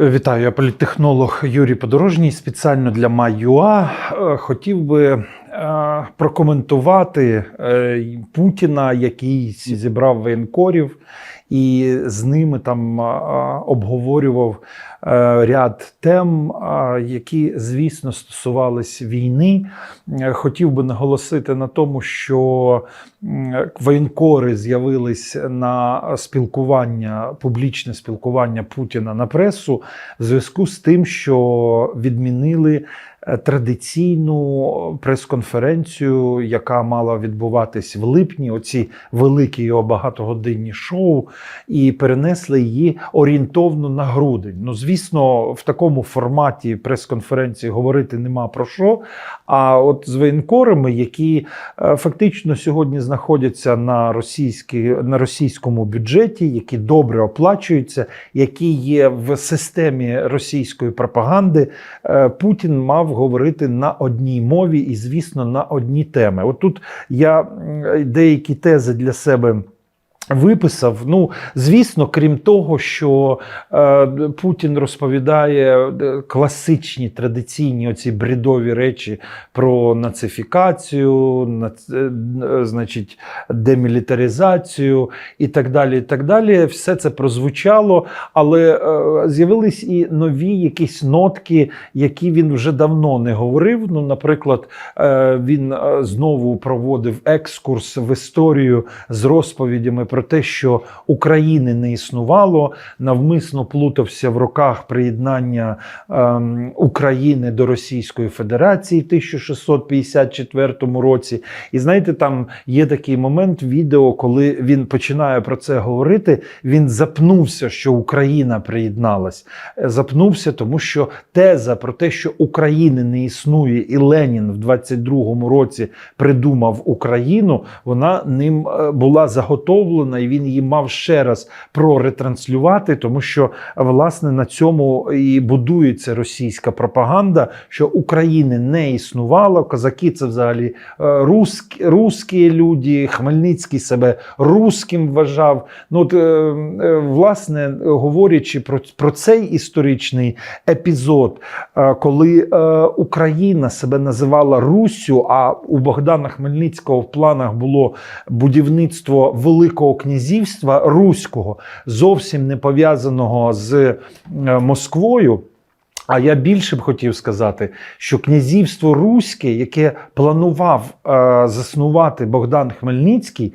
Вітаю, я політтехнолог Юрій Подорожній. Спеціально для Маюа Е, хотів би прокоментувати е, Путіна, який зібрав воєнкорів, і з ними там е, обговорював е, ряд тем, е, які, звісно, стосувались війни. Е, Хотів би наголосити на тому, що воєнкори з'явились на спілкування, публічне спілкування Путіна на пресу в зв'язку з тим, що відмінили е, традиційну прес-конференцію, яка мала відбуватись в липні, оці великі його багатогодинні шоу, і перенесли її орієнтовно на грудень. Ну, звісно, в такому форматі прес-конференції говорити нема про що. А от з воєнкорами, які е, фактично сьогодні знаходяться на, російській, на російському бюджеті, які добре оплачуються, які є в системі російської пропаганди, е, Путін мав говорити на одній мові і, звісно, на одні теми. От тут я деякі тези для себе. Виписав, ну звісно, крім того, що е, Путін розповідає е, класичні традиційні оці бредові речі про нацифікацію, нац, е, е, значить, демілітаризацію і так далі. і так далі. Все це прозвучало, але е, з'явились і нові якісь нотки, які він вже давно не говорив. Ну, наприклад, е, він е, знову проводив екскурс в історію з розповідями про те, що України не існувало, навмисно плутався в руках приєднання ем, України до Російської Федерації в 1654 році. І знаєте, там є такий момент відео, коли він починає про це говорити. Він запнувся, що Україна приєдналась. Е, Запнувся, тому що теза про те, що України не існує, і Ленін в 22-му році придумав Україну, вона ним е, була заготовлена, і він її мав ще раз проретранслювати, тому що власне на цьому і будується російська пропаганда, що України не існувало. Козаки це взагалі е, русські, русські люди. Хмельницький себе русським вважав. Ну от, е, е, власне, говорячи про, про цей історичний епізод, коли Україна себе називала Руссю, а у Богдана Хмельницького в планах було будівництво Великого князівства Руського, зовсім не пов'язаного з е, Москвою. А я більше б хотів сказати, що князівство Руське, яке планував е, заснувати Богдан Хмельницький,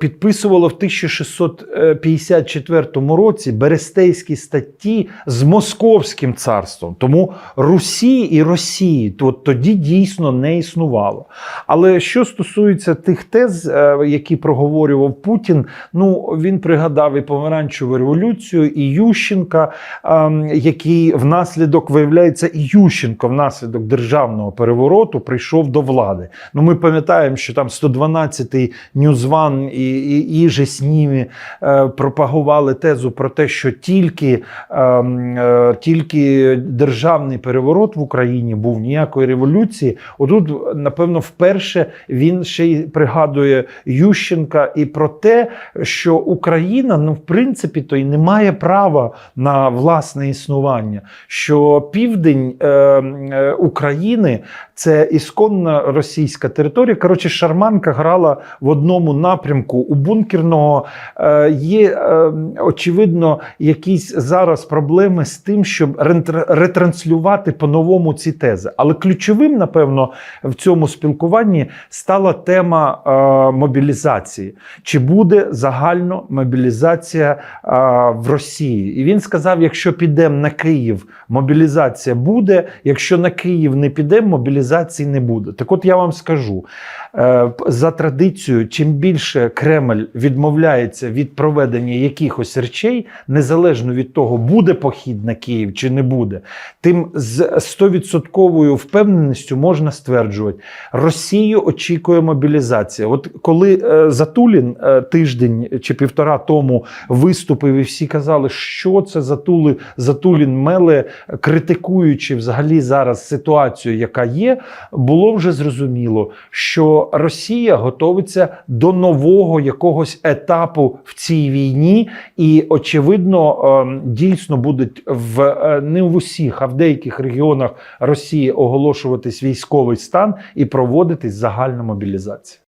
підписувало в 1654 році Берестейські статті з Московським царством. Тому Русі і Росії то тоді дійсно не існувало. Але що стосується тих тез, е, які проговорював Путін, ну він пригадав і помаранчеву революцію, і Ющенка, ем, який внаслідок виявляється, і Ющенко внаслідок державного перевороту прийшов до влади. Ну ми пам'ятаємо, що там 112-й Ньюзван і, і, і же з ними е, пропагували тезу про те, що тільки, ем, е, тільки державний переворот в Україні був ніякої революції. Отут, напевно, вперше він ще й пригадує Ющенка і про те, що Україна, ну, в принципі, то й не має права на власне існування. Що південь е, е, України це ісконна російська територія. Коротше, Шарманка грала в одному напрямку у бункерного. Е, є, е, очевидно, якісь зараз проблеми з тим, щоб ретранслювати по-новому ці тези. Але ключовим, напевно, в цьому спілкуванні стала тема е, мобілізації. Чи буде загально мобілізація е, в Росії? І він сказав: якщо підемо на Київ, мобілізація буде. Якщо на Київ не підемо, мобілізації не буде. Так от я вам скажу: е, за традицією, чим більше Кремль відмовляється від проведення якихось речей, незалежно від того, буде похід на Київ чи не буде, тим з 100% впевненістю можна стверджувати, Росію очікує мобілізація. От коли е, Затулін е, тиждень чи півтора тому виступив, і всі казали, що це Затули, Затулін меле, критикуючи взагалі зараз ситуацію, яка є. Було вже зрозуміло, що Росія готовиться до нового якогось етапу в цій війні, і очевидно, ем, дійсно будуть в е, не в усіх, а в деяких регіонах Росії оголошуватись військовий стан і проводитись загальна мобілізація.